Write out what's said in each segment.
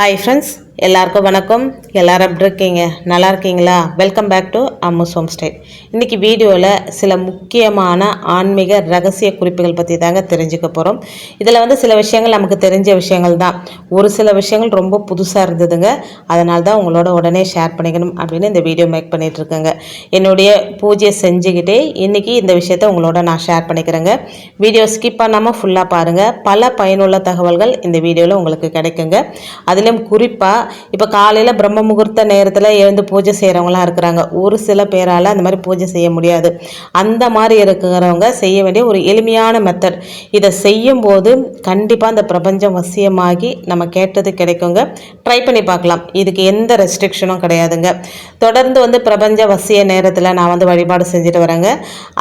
Hi friends எல்லாருக்கும் வணக்கம். எல்லாரும் எப்படி இருக்கீங்க? நல்லா இருக்கீங்களா? Welcome back to Ammu's home stay இன்றைக்கி வீடியோவில் சில முக்கியமான ஆன்மீக ரகசிய குறிப்புகள் பற்றி தாங்க தெரிஞ்சுக்க போகிறோம் இதில் வந்து சில விஷயங்கள் நமக்கு தெரிஞ்ச விஷயங்கள் தான். ஒரு சில விஷயங்கள் ரொம்ப புதுசாக இருந்ததுங்க. அதனால தான் உங்களோட உடனே ஷேர் பண்ணிக்கணும் அப்படின்னு இந்த வீடியோ மேக் பண்ணிகிட்ருக்கேங்க என்னுடைய பூஜையை செஞ்சுக்கிட்டே இன்றைக்கி இந்த விஷயத்த உங்களோட நான் ஷேர் பண்ணிக்கிறேங்க. வீடியோ ஸ்கிப் பண்ணாமல் ஃபுல்லாக பாருங்கள் பல பயனுள்ள தகவல்கள் இந்த வீடியோவில் உங்களுக்கு கிடைக்குங்க. அதிலும் குறிப்பாக இப்போ காலையில் பிரம்ம முகூர்த்த நேரத்தில் எழுந்து பூஜை செய்கிறவங்களாம் இருக்கிறாங்க. ஒரு சில பேரால் அந்த மாதிரி பூஜை செய்ய முடியாது. அந்த மாதிரி இருக்கிறவங்க செய்ய வேண்டிய ஒரு எளிமையான மெத்தட் இதை செய்யும்போது கண்டிப்பாக அந்த பிரபஞ்சம் வசியமாகி நம்ம கேட்டது கிடைக்குங்க. ட்ரை பண்ணி பார்க்கலாம். இதுக்கு எந்த ரெஸ்ட்ரிக்ஷனும் கிடையாதுங்க. தொடர்ந்து வந்து பிரபஞ்ச வசிய நேரத்தில் நான் வந்து வழிபாடு செஞ்சுட்டு வரேங்க.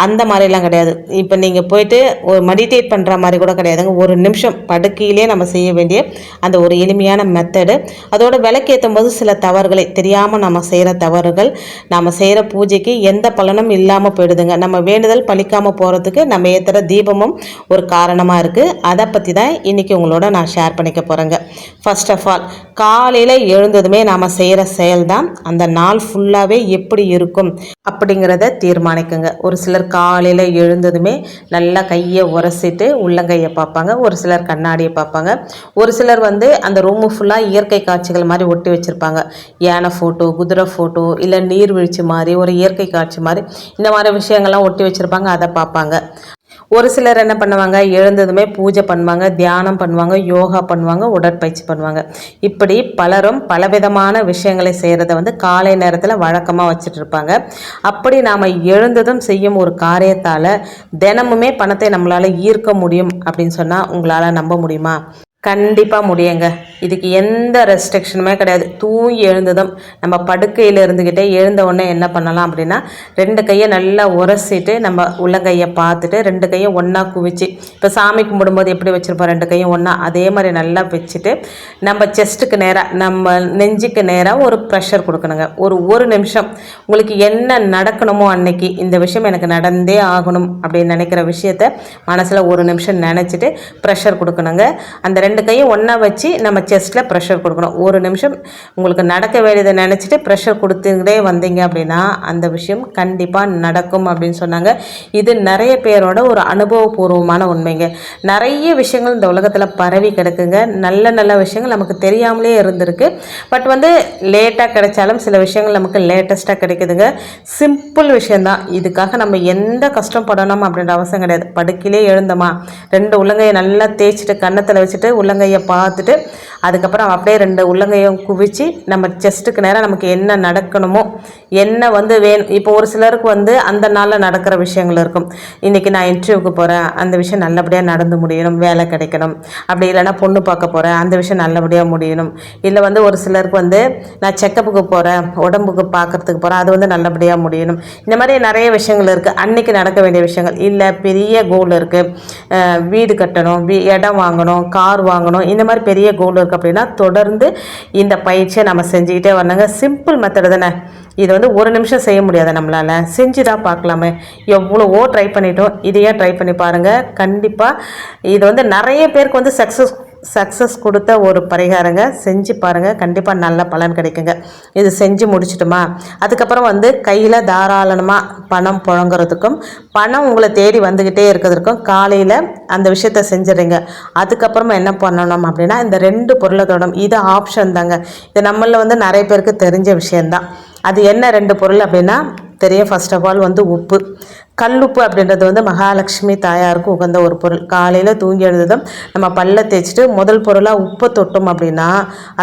அந்த மாதிரிலாம் கிடையாது. இப்போ நீங்கள் போயிட்டு ஒரு மெடிடேட் பண்ணுற மாதிரி கூட கிடையாதுங்க. ஒரு நிமிஷம் படுக்கையிலே நம்ம செய்ய வேண்டிய அந்த ஒரு எளிமையான மெத்தடு அதோட விளக்கேற்றும் போது சில தவறுகளை தெரியாமல் நம்ம செய்கிற தவறுகள் நம்ம செய்கிற பூஜைக்கு எந்த பலனும் இல்லாமல் போயிடுதுங்க. நம்ம வேண்டுதல் பழிக்காமல் போகிறதுக்கு நம்ம ஏற்றுற தீபமும் ஒரு காரணமாக இருக்குது அதை பற்றி தான் இன்றைக்கி உங்களோட நான் ஷேர் பண்ணிக்க போகிறேங்க ஃபர்ஸ்ட் ஆஃப் ஆல் காலையில் எழுந்ததுமே நாம் செய்கிற செயல் தான் அந்த நாள் ஃபுல்லாகவே எப்படி இருக்கும் அப்படிங்கிறத தீர்மானிக்குங்க. ஒரு சிலர் காலையில் எழுந்ததுமே நல்லா கையை உரசிட்டு உள்ளங்கையை பார்ப்பாங்க. ஒரு சிலர் கண்ணாடியை பார்ப்பாங்க. ஒரு சிலர் வந்து அந்த ரூமு ஃபுல்லாக இயற்கை காட்சிகள் மாதிரி ஒட்டி வச்சுருப்பாங்க. யானை ஃபோட்டோ குதிரை ஃபோட்டோ இல்லை நீர்வீழ்ச்சி மாதிரி ஒரு இயற்கை காட்சி மாதிரி இந்த மாதிரி விஷயங்கள்லாம் ஒட்டி வச்சுருப்பாங்க அதை பார்ப்பாங்க. ஒரு சிலர் என்ன பண்ணுவாங்க எழுந்ததுமே பூஜை பண்ணுவாங்க தியானம் பண்ணுவாங்க யோகா பண்ணுவாங்க உடற்பயிற்சி பண்ணுவாங்க. இப்படி பலரும் பலவிதமான விஷயங்களை செய்கிறத வந்து காலை நேரத்தில் வழக்கமாக வச்சுட்டு இருப்பாங்க. அப்படி நாம் எழுந்ததும் செய்யும் ஒரு காரியத்தால் தினமுமே பணத்தை நம்மளால் ஈர்க்க முடியும் அப்படின்னு சொன்னால் உங்களால் நம்ப முடியுமா? கண்டிப்பாக முடியுங்க. இதுக்கு எந்த ரெஸ்ட்ரிக்ஷனுமே கிடையாது. தூங்கி எழுந்ததும் நம்ம படுக்கையில் இருந்துக்கிட்டே எழுந்த உடனே என்ன பண்ணலாம் அப்படின்னா ரெண்டு கையை நல்லா உரசிட்டு நம்ம உள்ளங்கையை பார்த்துட்டு ரெண்டு கையும் ஒன்றா குவிச்சு இப்போ சாமி கும்பிடும்போது எப்படி வச்சுருப்போம்? ரெண்டு கையும் ஒன்றா அதே மாதிரி நல்லா வச்சுட்டு நம்ம செஸ்ட்டுக்கு நேராக நம்ம நெஞ்சுக்கு நேராக ஒரு ப்ரெஷர் கொடுக்கணுங்க. ஒரு ஒரு நிமிஷம். உங்களுக்கு என்ன நடக்கணுமோ அன்னைக்கு இந்த விஷயம் எனக்கு நடந்தே ஆகணும் அப்படின்னு நினைக்கிற விஷயத்த மனசில் ஒரு நிமிஷம் நினச்சிட்டு ப்ரெஷர் கொடுக்கணுங்க. அந்த ரெண்டு கையும் ஒன்றா வச்சு நம்ம செஸ்ட்டில் ப்ரெஷர் கொடுக்கணும். ஒரு நிமிஷம் உங்களுக்கு நடக்க வேண்டியதை நினச்சிட்டு ப்ரெஷர் கொடுத்துக்கிட்டே வந்தீங்க அப்படின்னா அந்த விஷயம் கண்டிப்பாக நடக்கும் அப்படின்னு சொன்னாங்க. இது நிறைய பேரோட ஒரு அனுபவபூர்வமான உண்மைங்க. நிறைய விஷயங்கள் இந்த உலகத்தில் பரவி கிடக்குங்க. நல்ல நல்ல விஷயங்கள் நமக்கு தெரியாமலே இருந்திருக்கு. பட் வந்து லேட்டாக கிடைச்சாலும் சில விஷயங்கள் நமக்கு லேட்டஸ்ட்டாக கிடைக்குதுங்க. சிம்பிள் விஷயந்தான் இதுக்காக நம்ம எந்த கஷ்டப்படணும் அப்படின்ற அவசியம் கிடையாது. படுக்கையிலே எழுந்தோமா? ரெண்டு உள்ளங்கையை நல்லா தேய்ச்சிட்டு கன்னத்தில் வச்சுட்டு உள்ளங்கையை பார்த்துட்டு அதுக்கப்புறம் அப்படியே ரெண்டு உள்ளங்கையும் குவிச்சு நம்ம செஸ்ட்டுக்கு நேரம் நமக்கு என்ன நடக்கணுமோ என்ன வந்து வேணும் இப்போ ஒரு சிலருக்கு வந்து அந்த நாளில் நடக்கிற விஷயங்கள் இருக்கும். இன்றைக்கி நான் இன்டர்வியூக்கு போகிறேன் அந்த விஷயம் நல்லபடியாக நடந்து முடியணும் வேலை கிடைக்கணும். அப்படி இல்லைன்னா பொண்ணு பார்க்க போகிறேன் அந்த விஷயம் நல்லபடியாக முடியணும். இல்லை வந்து ஒரு சிலருக்கு வந்து நான் செக்கப்புக்கு போகிறேன் உடம்புக்கு பார்க்குறதுக்கு போகிறேன் அது வந்து நல்லபடியாக முடியணும். இந்த மாதிரி நிறைய விஷயங்கள் இருக்குது அன்றைக்கி நடக்க வேண்டிய விஷயங்கள். இல்லை பெரிய கோல் இருக்குது வீடு கட்டணும் வீ இடம் வாங்கணும் கார் வாங்கணும் இந்த மாதிரி பெரிய கோல் இருக்குது அப்படின்னா தொடர்ந்து இந்த பயிற்சியை நம்ம செஞ்சுக்கிட்டே வரணுங்க. சிம்பிள் மெத்தடு தானே. இது வந்து ஒரு நிமிஷம் செய்ய முடியாது நம்மளால். செஞ்சு தான் பார்க்கலாமே. எவ்வளவோ ட்ரை பண்ணிட்டோம். இதையே ட்ரை பண்ணி பாருங்கள் கண்டிப்பாக இது வந்து நிறைய பேருக்கு வந்து சக்ஸஸ் சக்ஸஸ் கொடுத்த ஒரு பரிகாரங்க. செஞ்சு பாருங்கள் கண்டிப்பாக நல்ல பலன் கிடைக்குங்க. இது செஞ்சு முடிச்சிட்டுமா? அதுக்கப்புறம் வந்து கையில் தாராளமாக பணம் புழங்குறதுக்கும் பணம் உங்களை தேடி வந்துக்கிட்டே இருக்கிறதுக்கும் காலையில் அந்த விஷயத்த செஞ்சிடுறீங்க. அதுக்கப்புறமா என்ன பண்ணணும் அப்படின்னா இந்த ரெண்டு பொருளை இது ஆப்ஷன் தாங்க. இது நம்மளில் வந்து நிறைய பேருக்கு தெரிஞ்ச விஷயந்தான் அது என்ன ரெண்டு பொருள் அப்படின்னா தெரியும் ஃபர்ஸ்ட் ஆஃப் ஆல் வந்து உப்பு. கல்லுப்பு அப்படின்றது வந்து மகாலட்சுமி தாயாருக்கு உகந்த ஒரு பொருள். காலையில் தூங்கி எழுந்ததும் நம்ம பல்ல தேய்ச்சிட்டு முதல் பொருளாக உப்பை தொட்டோம் அப்படின்னா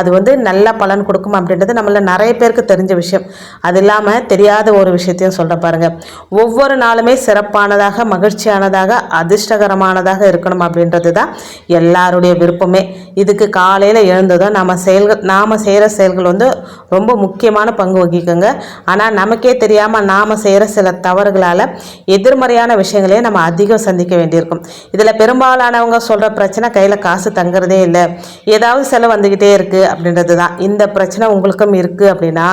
அது வந்து நல்ல பலன் கொடுக்கும் அப்படின்றது நம்மள நிறைய பேருக்கு தெரிஞ்ச விஷயம். அது இல்லாமல் தெரியாத ஒரு விஷயத்தையும் சொல்கிற பாருங்கள் ஒவ்வொரு நாளுமே சிறப்பானதாக மகிழ்ச்சியானதாக அதிர்ஷ்டகரமானதாக இருக்கணும் அப்படின்றது தான் எல்லாருடைய விருப்பமே. இதுக்கு காலையில் எழுந்ததும் நம்ம செயல்கள் நாம் செய்கிற செயல்கள் வந்து ரொம்ப முக்கியமான பங்கு வகிக்குங்க. ஆனால் நமக்கே தெரியாமல் நாம் செய்கிற சில தவறுகளால் எதிர்மறையான விஷயங்களையே நம்ம அதிகம் சந்திக்க வேண்டியிருக்கும். இதில் பெரும்பாலானவங்க சொல்கிற பிரச்சனை கையில் காசு தங்குறதே இல்லை. ஏதாவது செலவு வந்துக்கிட்டே இருக்குது அப்படின்றது தான். இந்த பிரச்சனை உங்களுக்கும் இருக்குது அப்படின்னா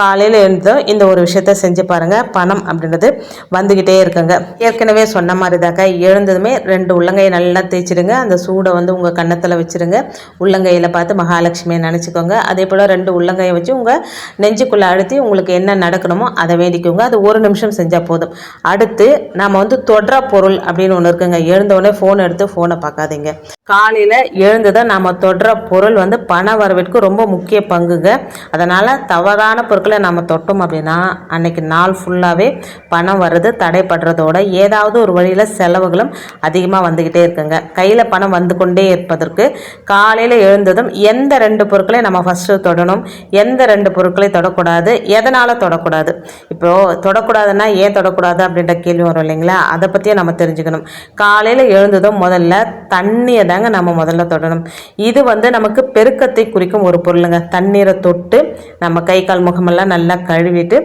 காலையில் எழுந்ததும் இந்த ஒரு விஷயத்த செஞ்சு பாருங்கள் பணம் அப்படின்றது வந்துக்கிட்டே இருக்குங்க. ஏற்கனவே சொன்ன மாதிரி தாக்க எழுந்ததுமே ரெண்டு உள்ளங்கையை நல்லா தேய்ச்சிடுங்க. அந்த சூடை வந்து உங்கள் கன்னத்தில் வச்சுருங்க. உள்ளங்கையில் பார்த்து மகாலட்சுமியை நினச்சிக்கோங்க. அதே போல் ரெண்டு உள்ளங்கையை வச்சு உங்கள் நெஞ்சுக்குள்ளே அழுத்தி உங்களுக்கு என்ன நடக்கணுமோ அதை வேண்டிக்கோங்க. அது ஒரு நிமிஷம் செஞ்சால் போதும். அடுத்து நம்ம வந்து தொடர பொருள் அப்படின்னு ஒன்று இருக்குங்க. எழுந்தவுடனே ஃபோன் எடுத்து ஃபோனை பார்க்காதீங்க. காலையில் எழுந்ததும் நாம் தொடர பொருள் வந்து பண வரவிற்கு ரொம்ப முக்கிய பங்குங்க. அதனால் தவறான பொருட்களை நம்ம தொட்டோம் அப்படின்னா அன்னைக்கு நாள் ஃபுல்லாகவே பணம் வர்றது தடைப்படுறதோட ஏதாவது ஒரு வழியில் செலவுகளும் அதிகமாக வந்துக்கிட்டே இருக்குங்க. கையில் பணம் வந்து கொண்டே இருப்பதற்கு காலையில் எழுந்ததும் எந்த ரெண்டு பொருட்களை நம்ம ஃபஸ்ட்டு தொடணும்? எந்த ரெண்டு பொருட்களை தொடக்கூடாது? எதனால் தொடக்கூடாது? இப்போது தொடக்கூடாதுன்னா ஏன் தொடக்கூடாது அப்படின்ற கேள்வி வரும் இல்லைங்களா? அதை பற்றியே நம்ம தெரிஞ்சுக்கணும். காலையில் எழுந்ததும் முதல்ல தண்ணியை தாங்க நம்ம முதல்ல தொடணும். இது வந்து நமக்கு பெருக்கத்தை குறிக்கும் ஒரு பொருளுங்க. தண்ணீரை தொட்டு நம்ம கை கால் முகமெல்லாம் நல்லா கழுவிட்டு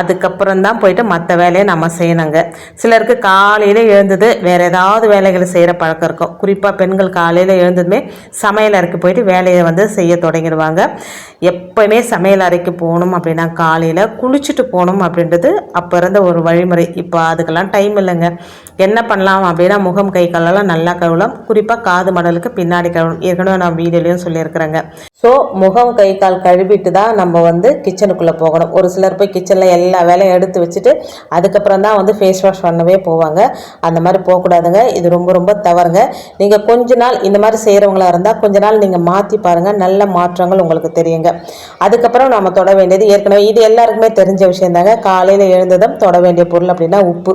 அதுக்கப்புறம் தான் போயிட்டு மற்ற வேலையை நம்ம செய்யணுங்க. சிலருக்கு காலையில் எழுந்தது வேறு ஏதாவது வேலைகளை செய்கிற பழக்கம் இருக்கும். குறிப்பாக பெண்கள் காலையில் எழுந்ததுமே சமையல் அறைக்கு போயிட்டு வேலையை வந்து செய்ய தொடங்கிடுவாங்க. எப்போவுமே சமையல் அறைக்கு போகணும் அப்படின்னா காலையில் குளிச்சுட்டு போகணும் அப்படின்றது அப்போ இருந்த ஒரு வழிமுறை. இப்போ அதுக்கெல்லாம் டைம் இல்லைங்க. என்ன பண்ணலாம் அப்படின்னா முகம் கை காலெல்லாம் நல்லா கழுவலாம். குறிப்பாக காது மடலுக்கு பின்னாடி கழுவணும். ஏற்கனவே நான் வீடியோலையும் சொல்லியிருக்கிறேங்க. ஸோ முகம் கை கால் கழுவிட்டு தான் நம்ம வந்து கிச்சனுக்குள்ளே போகணும். ஒரு சிலர் போய் கிச்சனில் எல்லா வேலையும் எடுத்து வச்சுட்டு அதுக்கப்புறம் தான் வந்து ஃபேஸ் வாஷ் பண்ணவே போவாங்க. அந்த மாதிரி போகக்கூடாதுங்க. இது ரொம்ப ரொம்ப தவறுங்க. நீங்கள் கொஞ்ச நாள் இந்த மாதிரி செய்கிறவங்களா இருந்தால் கொஞ்ச நாள் நீங்கள் மாற்றி பாருங்கள் நல்ல மாற்றங்கள் உங்களுக்கு தெரியுங்க. அதுக்கப்புறம் நம்ம தொட வேண்டியது ஏற்கனவே இது எல்லாருக்குமே தெரிஞ்ச விஷயம் தாங்க காலையில் எழுந்ததும் தொட வேண்டிய பொருள் அப்படின்னா உப்பு.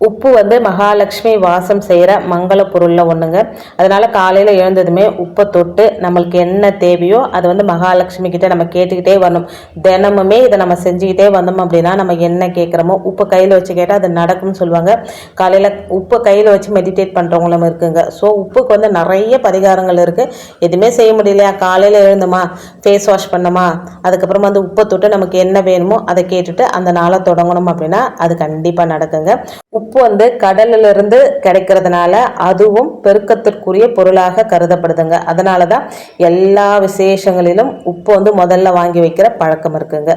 உப்பு வந்து மகாலட்சுமி வாசம் செய்கிற மங்கள பொருளில் ஒன்றுங்க அதனால் காலையில் எழுந்ததுமே உப்பை தொட்டு நம்மளுக்கு என்ன தேவையோ அதை வந்து மகாலட்சுமி கிட்டே நம்ம கேட்டுக்கிட்டே வரணும். தினமுமே இதை நம்ம செஞ்சுக்கிட்டே வந்தோம் அப்படின்னா நம்ம என்ன கேட்குறோமோ உப்பை கையில் வச்சு கேட்டால் அது நடக்கும்னு சொல்லுவாங்க. காலையில் உப்பை கையில் வச்சு மெடிடேட் பண்ணுறவங்களும் இருக்குங்க. ஸோ உப்புக்கு வந்து நிறைய பரிகாரங்கள் இருக்குது எதுவுமே செய்ய முடியலையா? காலையில் எழுந்தோமா? ஃபேஸ் வாஷ் பண்ணோமா? அதுக்கப்புறமா வந்து உப்பை தொட்டு நமக்கு என்ன வேணுமோ அதை கேட்டுட்டு அந்த நாளை தொடங்கணும் அப்படின்னா அது கண்டிப்பாக நடக்குங்க. உப்பு உப்பு வந்து கடல்ல இருந்து கிடைக்கிறதுனால அதுவும் பெருக்கத்திற்குரிய பொருளாக கருதப்படுதுங்க. அதனால தான் எல்லா விசேஷங்களிலும் உப்பு வந்து முதல்ல வாங்கி வைக்கிற பழக்கம் இருக்குங்க.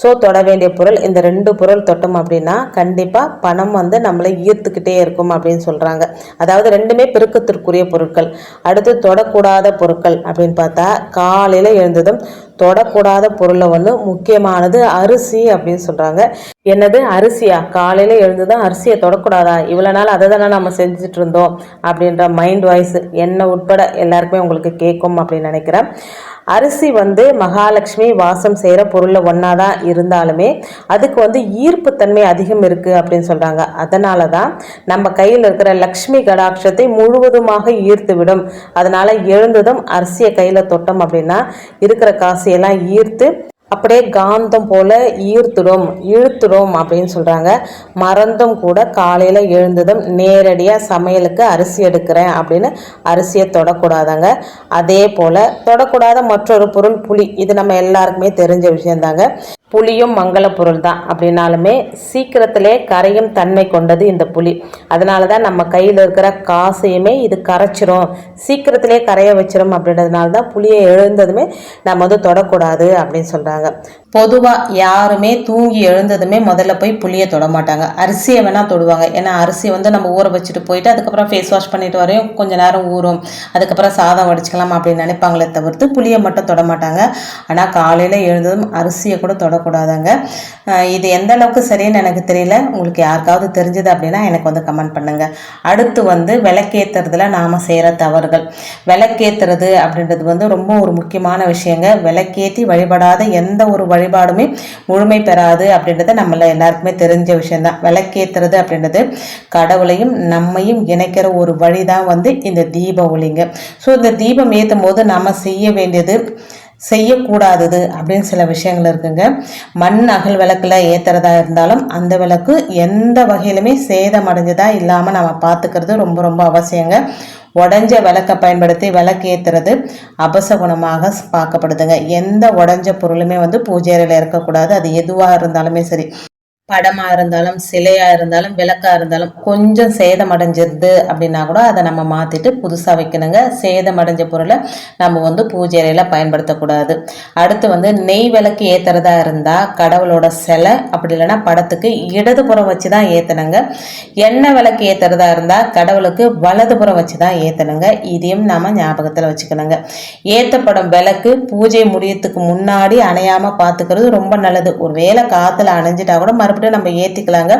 ஸோ தொட வேண்டிய பொருள் இந்த ரெண்டு பொருள் தொட்டோம் அப்படின்னா கண்டிப்பாக பணம் வந்து நம்மளை ஈர்த்துக்கிட்டே இருக்கும் அப்படின்னு சொல்கிறாங்க அதாவது ரெண்டுமே பெருக்கத்திற்குரிய பொருட்கள். அடுத்து தொடக்கூடாத பொருட்கள் அப்படின்னு பார்த்தா காலையில் எழுந்ததும் தொடக்கூடாத பொருளை வந்து முக்கியமானது அரிசி அப்படின்னு சொல்கிறாங்க என்னது? அரிசியா? காலையில் எழுந்து தான் அரிசியை தொடக்கூடாதா? இவ்வளோ நாள் அதை தானே நம்ம செஞ்சுட்டு இருந்தோம் அப்படின்ற மைண்ட் வாய்ஸ் என்ன உட்பட எல்லாருக்குமே உங்களுக்கு கேட்கும் அப்படின்னு நினைக்கிறேன். அரிசி வந்து மகாலட்சுமி வாசம் செய்கிற பொருளில் ஒன்றா தான் இருந்தாலுமே அதுக்கு வந்து ஈர்ப்புத்தன்மை அதிகம் இருக்குது அப்படின்னு சொல்கிறாங்க அதனால தான் நம்ம கையில் இருக்கிற லக்ஷ்மி கடாட்சத்தை முழுவதுமாக ஈர்த்து விடும் அதனால் எழுந்ததும் அரிசியை கையில் தொட்டோம் அப்படின்னா இருக்கிற காசையெல்லாம் ஈர்த்து அப்படியே காந்தம் போல ஈர்த்துடும் இழுத்துடும் அப்படின்னு சொல்கிறாங்க மறந்தும் கூட காலையில் எழுந்ததும் நேரடியாக சமையலுக்கு அரிசி எடுக்கிறேன் அப்படின்னு அரிசியை தொடக்கூடாதாங்க. அதே போல் தொடக்கூடாத மற்றொரு பொருள் புளி. இது நம்ம எல்லாருக்குமே தெரிஞ்ச விஷயந்தாங்க புளியும் மங்கள பொருள் தான் அப்படின்னாலுமே சீக்கிரத்திலே கரையும் தன்மை கொண்டது இந்த புளி. அதனால தான் நம்ம கையில் இருக்கிற காசையுமே இது கரைச்சிரும். சீக்கிரத்திலே கரைய வச்சிரும் அப்படின்றதுனால தான் புளியை எழுந்ததுமே நம்ம வந்து தொடக்கூடாது அப்படின்னு சொல்கிறாங்க பொதுவாக யாருமே தூங்கி எழுந்ததுமே முதல்ல போய் புளியை தொட மாட்டாங்க. அரிசியை வேணால் தொடுவாங்க. ஏன்னா அரிசியை வந்து நம்ம ஊற வச்சுட்டு போயிட்டு அதுக்கப்புறம் ஃபேஸ் வாஷ் பண்ணிட்டு வரையும் கொஞ்சம் நேரம் ஊறும். அதுக்கப்புறம் சாதம் வடிச்சுக்கலாம் அப்படின்னு நினைப்பாங்களே தவிர்த்து புளியை மட்டும் தொட மாட்டாங்க. ஆனால் காலையில் எழுந்ததும் அரிசியை கூட தொடக்கூடாதாங்க. இது எந்த அளவுக்கு சரின்னு எனக்கு தெரியல. உங்களுக்கு யாருக்காவது தெரிஞ்சது அப்படின்னா எனக்கு வந்து கமெண்ட் பண்ணுங்கள் அடுத்து வந்து விளக்கேற்றுறதுல நாம் செய்கிற தவறுகள். விளக்கேற்றுறது அப்படின்றது வந்து ரொம்ப ஒரு முக்கியமான விஷயங்க. விளக்கேற்றி வழிபடாத எந்த ஒரு வழி வழிபாடுமே முழுமை பெறாது அப்படின்றது நம்மள எல்லாருக்குமே தெரிஞ்ச விஷயம்தான். விளக்கேற்றுறது அப்படின்றது கடவுளையும் நம்மையும் இணைக்கிற ஒரு வழி தான் வந்து இந்த தீப ஒளிங்க ஸோ இந்த தீபம் ஏற்றும் போது நம்ம செய்ய வேண்டியது செய்யக்கூடாதது அப்படின்னு சில விஷயங்கள் இருக்குங்க. மண் அகல் விளக்கில் ஏற்றுறதா இருந்தாலும் அந்த விளக்கு எந்த வகையிலுமே சேதமடைஞ்சதா இல்லாமல் நம்ம பார்த்துக்கிறது ரொம்ப ரொம்ப அவசியங்க. உடஞ்ச விளக்கை பயன்படுத்தி விளக்கு ஏற்றுறது அபசகுணமாக பார்க்கப்படுதுங்க. எந்த உடஞ்ச பொருளுமே வந்து பூஜை அறையில் இருக்கக்கூடாது. அது எதுவாக இருந்தாலுமே சரி. படமாக இருந்தாலும் சிலையாக இருந்தாலும் விளக்காக இருந்தாலும் கொஞ்சம் சேதம் அடைஞ்சிருது அப்படின்னா கூட அதை நம்ம மாற்றிட்டு புதுசாக வைக்கணுங்க. சேதம் அடைஞ்ச பொருளை நம்ம வந்து பூஜை அறையில் பயன்படுத்தக்கூடாது. அடுத்து வந்து நெய் விளக்கு ஏற்றுறதா இருந்தால் கடவுளோட சிலை அப்படி இல்லைன்னா படத்துக்கு இடதுபுறம் வச்சு தான் ஏற்றணுங்க எண்ணெய் விளக்கு ஏற்றுறதா இருந்தால் கடவுளுக்கு வலதுபுறம் வச்சு தான் ஏற்றணுங்க இதையும் நாம் ஞாபகத்தில் வச்சுக்கணுங்க. ஏற்றப்படும் விளக்கு பூஜை முடியத்துக்கு முன்னாடி அணையாமல் பார்த்துக்கிறது ரொம்ப நல்லது. ஒரு வேளை காற்றுல அணைஞ்சிட்டா கூட மறுபடியும் நம்ம ஏற்றிக்கலாங்க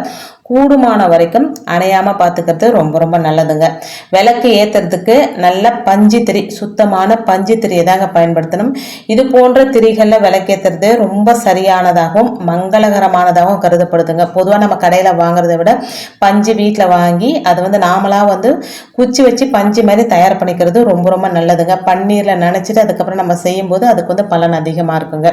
கூடுமான வரைக்கும் அணையாமல் பார்த்துக்கிறது ரொம்ப ரொம்ப நல்லதுங்க. விளக்கு ஏற்றுறதுக்கு நல்ல பஞ்சு திரி சுத்தமான பஞ்சு திரியை தாங்க பயன்படுத்தணும். இது போன்ற திரிகளில் விளக்கேற்றுறது ரொம்ப சரியானதாகவும் மங்களகரமானதாகவும் கருதப்படுதுங்க. பொதுவாக நம்ம கடையில் வாங்குறத விட பஞ்சு வீட்டில் வாங்கி அதை வந்து நாமளாக வந்து குச்சி வச்சு பஞ்சு மாதிரி தயார் பண்ணிக்கிறது ரொம்ப ரொம்ப நல்லதுங்க. பன்னீரில் நினச்சிட்டு அதுக்கப்புறம் நம்ம செய்யும்போது அதுக்கு வந்து பலன் அதிகமாக இருக்குங்க.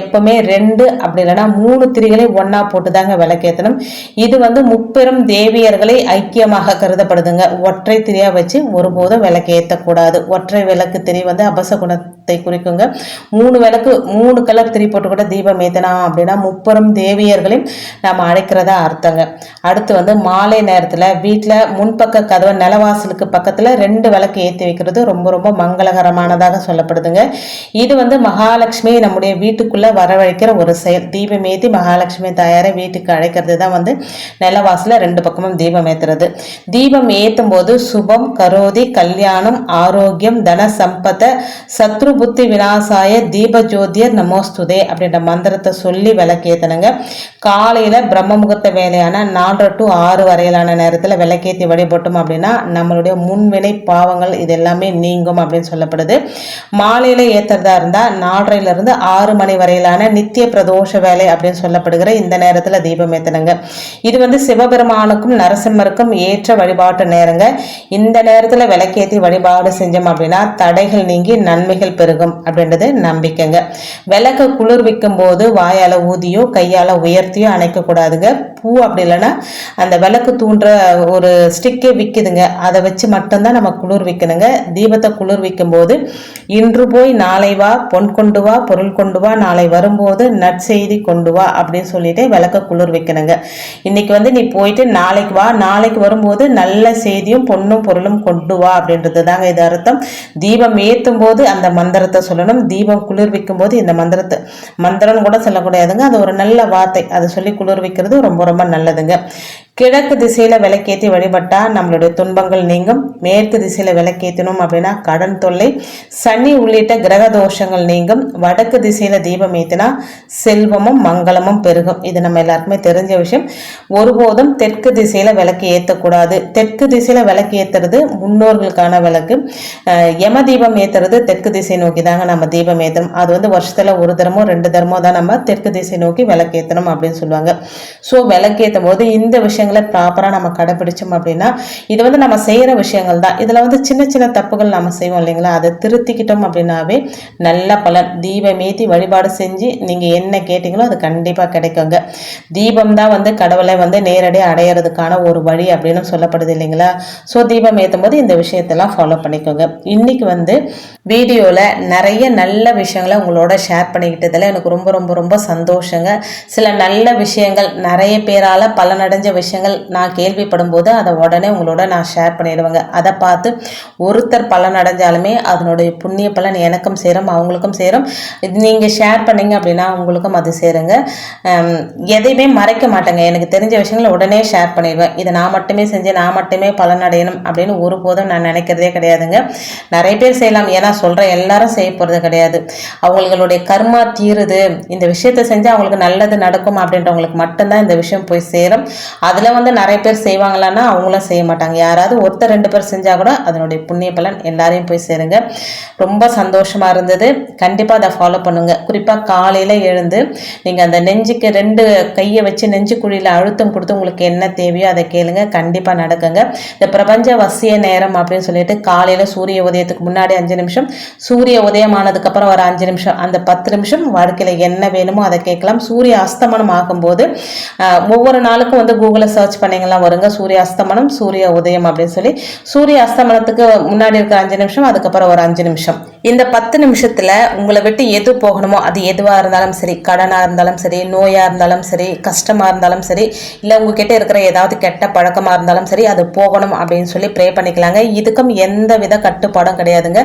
எப்போவுமே ரெண்டு அப்படி இல்லைன்னா மூணு திரிகளை ஒன்றா போட்டு தாங்க விளக்கேற்றணும் இது வந்து முப்பெரும் தேவியர்களை ஐக்கியமாக கருதப்படுதுங்க. ஒற்றை திரியா வச்சு ஒருபோதும் விளக்கு ஏற்றக்கூடாது ஒற்றை விளக்கு திரி வந்து தீபத்தை குறிக்குங்க. மூணு விளக்கு மூணு கலர் திரி போட்டு கூட தீபம் ஏத்தனா அப்படின்னா முப்பெரும் தேவியர்களையும் நம்ம அழைக்கிறதா அர்த்தங்க. அடுத்து வந்து மாலை நேரத்தில் வீட்டில் முன்பக்க கதவு நிலவாசலுக்கு பக்கத்தில் ரெண்டு விளக்கு ஏற்றி வைக்கிறது ரொம்ப ரொம்ப மங்களகரமானதாக சொல்லப்படுதுங்க. இது வந்து மகாலட்சுமி நம்முடைய வீட்டுக்குள்ளே வரவழைக்கிற ஒரு செயல். தீபம் ஏற்றி மகாலட்சுமி தாயாரை வீட்டுக்கு அழைக்கிறது தான் வந்து நிலவாசலில் ரெண்டு பக்கமும் தீபம் ஏற்றுறது தீபம் ஏற்றும் போது சுபம் கரோதி கல்யாணம் ஆரோக்கியம் தன சம்பத்தை சத்ரு புத்தி விநாசாய தீப ஜோதியர் நமோஸ்துதே அப்படின்ற மந்திரத்தை சொல்லி விளக்கேற்றணுங்க காலையில் பிரம்ம முகூர்த்த வேலையான நாலரை டு ஆறு வரையிலான நேரத்தில் விளக்கேற்றி வழிபட்டோம் அப்படின்னா நம்மளுடைய முன்வினை பாவங்கள் இது எல்லாமே நீங்கும் அப்படின்னு சொல்லப்படுது. மாலையில் ஏற்றுறதா இருந்தால் நாலரையிலிருந்து ஆறு மணி வரையிலான நித்திய பிரதோஷ வேலை அப்படின்னு சொல்லப்படுகிற இந்த நேரத்தில் தீபம் ஏற்றணுங்க இது வந்து சிவபெருமானுக்கும் நரசிம்மருக்கும் ஏற்ற வழிபாட்டு நேரங்க. இந்த நேரத்தில் விளக்கேற்றி வழிபாடு செஞ்சோம் அப்படின்னா தடைகள் நீங்கி நன்மைகள் பெருகும் அப்படின்றது நம்பிக்கைங்க. விளக்க குளிர்விக்கும் போது வாயால் ஊதியோ கையால் உயர்த்தியோ அணைக்கக்கூடாதுங்க பூ அப்படி இல்லைன்னா அந்த விளக்கு தூண்டுற ஒரு ஸ்டிக்கே விற்குதுங்க அதை வச்சு மட்டும்தான் நம்ம குளிர் விற்கணுங்க தீபத்தை குளிர் வைக்கும் போது இன்று போய் நாளை வா பொன் கொண்டு வா பொருள் கொண்டு வா நாளை வரும்போது நற்செய்தி கொண்டு வா அப்படின்னு சொல்லிட்டு விளக்க குளிர் வைக்கணுங்க. இன்னைக்கு வந்து நீ போயிட்டு நாளைக்கு வா நாளைக்கு வரும்போது நல்ல செய்தியும் பொண்ணும் பொருளும் கொண்டு வா அப்படின்றது தாங்க இது அர்த்தம். தீபம் ஏற்றும் போது அந்த மந்திரத்தை சொல்லணும். தீபம் குளிர்விக்கும் போது இந்த மந்திரத்தை மந்திரம்னு கூட சொல்லக்கூடாதுங்க. அது ஒரு நல்ல வார்த்தை. அதை சொல்லி குளிர்விக்கிறது ரொம்ப ரொம்ப நல்லதுங்க. கிழக்கு திசையில் விளக்கேற்றி வழிபட்டால் நம்மளுடைய துன்பங்கள் நீங்கும். மேற்கு திசையில் விளக்கேற்றணும் அப்படின்னா கடன் தொல்லை சனி உள்ளிட்ட கிரக தோஷங்கள் நீங்கும். வடக்கு திசையில் தீபம் ஏற்றினா செல்வமும் மங்களமும் பெருகும். இது நம்ம எல்லாருக்குமே தெரிஞ்ச விஷயம். ஒருபோதும் தெற்கு திசையில் விளக்கு ஏற்றக்கூடாது தெற்கு திசையில் விளக்கு ஏற்றுறது முன்னோர்களுக்கான விளக்கு. யம தீபம் ஏற்றுறது தெற்கு திசை நோக்கி தாங்க நம்ம தீபம் ஏற்றணும் அது வந்து வருஷத்தில் ஒரு தரமோ ரெண்டு தரமோ தான் நம்ம தெற்கு திசை நோக்கி விளக்கேற்றணும் அப்படின்னு சொல்லுவாங்க. ஸோ விளக்கேற்றும் போது இந்த விஷயம் விஷயங்களை ப்ராப்பராக நம்ம கடைபிடிச்சோம் அப்படின்னா இது வந்து நம்ம செய்கிற விஷயங்கள் தான். இதில் வந்து சின்ன சின்ன தப்புகள் நம்ம செய்வோம் இல்லைங்களா? அதை திருத்திக்கிட்டோம் அப்படின்னாவே நல்ல பலன். தீபம் ஏற்றி வழிபாடு செஞ்சு நீங்கள் என்ன கேட்டிங்களோ அது கண்டிப்பாக கிடைக்குங்க. தீபம் தான் வந்து கடவுளை வந்து நேரடியாக அடையிறதுக்கான ஒரு வழி அப்படின்னு சொல்லப்படுது இல்லைங்களா? ஸோ தீபம் ஏற்றும் போது இந்த விஷயத்தெல்லாம் ஃபாலோ பண்ணிக்கோங்க. இன்றைக்கி வந்து வீடியோவில் நிறைய நல்ல விஷயங்களை உங்களோட ஷேர் பண்ணிக்கிட்டதில் எனக்கு ரொம்ப ரொம்ப ரொம்ப சந்தோஷங்க. சில நல்ல விஷயங்கள் நிறைய பேரால் பலனடைஞ்ச விஷயம் விஷயங்கள் நான் கேள்விப்படும் போது அதை உடனே உங்களோட நான் ஷேர் பண்ணிடுவேங்க. அதை பார்த்து ஒருத்தர் பலன் அடைஞ்சாலுமே அதனுடைய புண்ணிய பலன் எனக்கும் சேரும் அவங்களுக்கும் சேரும். இது நீங்கள் ஷேர் பண்ணீங்க அப்படின்னா உங்களுக்கும் அது சேருங்க. எதையுமே மறைக்க மாட்டேங்க. எனக்கு தெரிஞ்ச விஷயங்களை உடனே ஷேர் பண்ணிடுவேன். இதை நான் மட்டுமே செஞ்சு நான் மட்டுமே பலன் அடையணும் அப்படின்னு ஒருபோதும் நான் நினைக்கிறதே கிடையாதுங்க. நிறைய பேர் செய்யலாம். ஏன்னா சொல்கிற எல்லாரும் செய்ய போகிறது கிடையாது. அவங்களுடைய கர்மா தீருது. இந்த விஷயத்தை செஞ்சு அவங்களுக்கு நல்லது நடக்கும் அப்படின்றவங்களுக்கு மட்டும்தான் இந்த விஷயம் போய் சேரும். அதில் அதை வந்து நிறைய பேர் செய்வாங்களான்னா அவங்களும் செய்ய மாட்டாங்க. யாராவது ஒருத்தர் ரெண்டு பேர் செஞ்சால் கூட அதனுடைய புண்ணிய பலன் எல்லாரையும் போய் சேருங்க. ரொம்ப சந்தோஷமாக இருந்தது. கண்டிப்பாக அதை ஃபாலோ பண்ணுங்கள் குறிப்பாக காலையில் எழுந்து நீங்கள் அந்த நெஞ்சுக்கு ரெண்டு கையை வச்சு நெஞ்சுக்குழியில் அழுத்தம் கொடுத்து உங்களுக்கு என்ன தேவையோ அதை கேளுங்க. கண்டிப்பாக நடக்குங்க. இந்த பிரபஞ்ச வசிய நேரம் அப்படின்னு சொல்லிட்டு காலையில் சூரிய உதயத்துக்கு முன்னாடி அஞ்சு நிமிஷம் சூரிய உதயம் ஆனதுக்கப்புறம் ஒரு அஞ்சு நிமிஷம் அந்த பத்து நிமிஷம் வாழ்க்கையில் என்ன வேணுமோ அதை கேட்கலாம். சூரிய அஸ்தமனம் ஆகும்போது ஒவ்வொரு நாளுக்கும் வந்து கூகுளில் சர்ச் பண்ணிங்கலாம் வருங்க சூரிய அஸ்தமனம் சூரிய உதயம் அப்படின்னு சொல்லி சூரிய அஸ்தமனத்துக்கு முன்னாடி இருக்கிற அஞ்சு நிமிஷம் அதுக்கப்புறம் ஒரு அஞ்சு நிமிஷம். இந்த பத்து நிமிஷத்தில் உங்களை விட்டு எது போகணுமோ அது எதுவாக இருந்தாலும் சரி கடனாக இருந்தாலும் சரி நோயாக இருந்தாலும் சரி கஷ்டமாக இருந்தாலும் சரி இல்லை உங்ககிட்ட இருக்கிற ஏதாவது கெட்ட பழக்கமாக இருந்தாலும் சரி அது போகணும் அப்படின்னு சொல்லி ப்ரே பண்ணிக்கலாங்க. இதுக்கும் எந்த வித கட்டுப்பாடும் கிடையாதுங்க.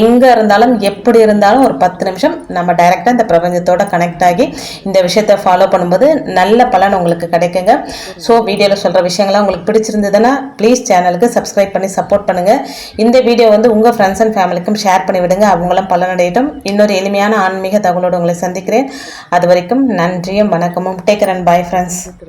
எங்கே இருந்தாலும் எப்படி இருந்தாலும் ஒரு பத்து நிமிஷம் நம்ம டைரெக்டாக இந்த பிரபஞ்சத்தோட கனெக்ட் ஆகி இந்த விஷயத்தை ஃபாலோ பண்ணும்போது நல்ல பலன் உங்களுக்கு கிடைக்குங்க. ஸோ வீடியோவில் சொல்கிற விஷயங்கள்லாம் உங்களுக்கு பிடிச்சிருந்ததுன்னா ப்ளீஸ் சேனலுக்கு சப்ஸ்கிரைப் பண்ணி சப்போர்ட் பண்ணுங்கள் இந்த வீடியோ வந்து உங்கள் ஃப்ரெண்ட்ஸ் அண்ட் ஃபேமிலிக்கும் ஷேர் பண்ணி விடுங்க. அவங்களும் பலனடையட்டும். இன்னொரு எளிமையான ஆன்மீக தகவலோடு உங்களை சந்திக்கிறேன். அது வரைக்கும் நன்றியும் வணக்கமும். Take and bye friends